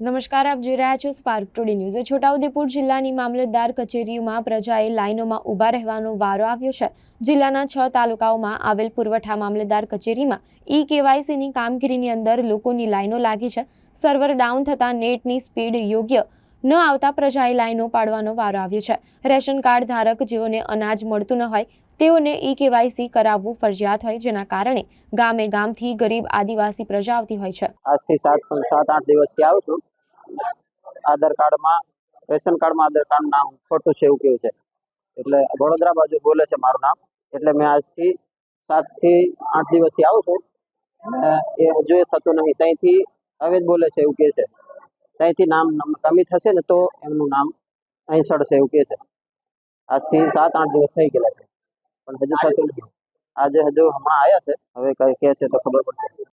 નમસ્કાર, આપ જોઈ રહ્યા છો સ્પાર્ક ટુડે ન્યૂઝ છોટાઉદેપુર જિલ્લાની મામલતદાર કચેરીઓમાં પ્રજાએ લાઇનોમાં ઊભા રહેવાનો વારો આવ્યો છે. જિલ્લાના છ તાલુકાઓમાં આવેલ પુરવઠા મામલતદાર કચેરીમાં ઈ કેવાયસીની કામગીરીની અંદર લોકોની લાઇનો લાગી છે. સર્વર ડાઉન થતાં નેટની સ્પીડ યોગ્ય ન આવતા પ્રજાએ લાઈનો પાડવાનો વારો આવ્યો છે. રેશન કાર્ડ ધારક જેઓને અનાજ મળતું ન હોય, તેઓને ઈ કેવાયસી કરાવવું ફરજિયાત હોય, જેના કારણે ગામે ગામથી ગરીબ આદિવાસી પ્રજા આવતી હોય છે. આજથી સાત સાત આઠ દિવસથી આવું છું. આધાર કાર્ડમાં, રેશન કાર્ડમાં આધાર કાર્ડ નામ ખોટું છે એવું કેવું છે. એટલે વડોદરા બાજુ બોલે છે મારું નામ. એટલે મેં આજથી સાતથી આઠ દિવસથી આવું છું. એ હજુ થતું નહીં. ત્યાંથી હવે જ બોલે છે એવું કહે છે. ત્યાંથી નામ કમી થશે ને તો એમનું નામ અહીં સડશે એવું કહે છે. આજથી સાત આઠ દિવસ થઈ ગયેલા છે. પણ હજુ થતું નથી આજે હજુ હમણાં આવ્યા છે. હવે કઈ કહે છે તો ખબર પડશે.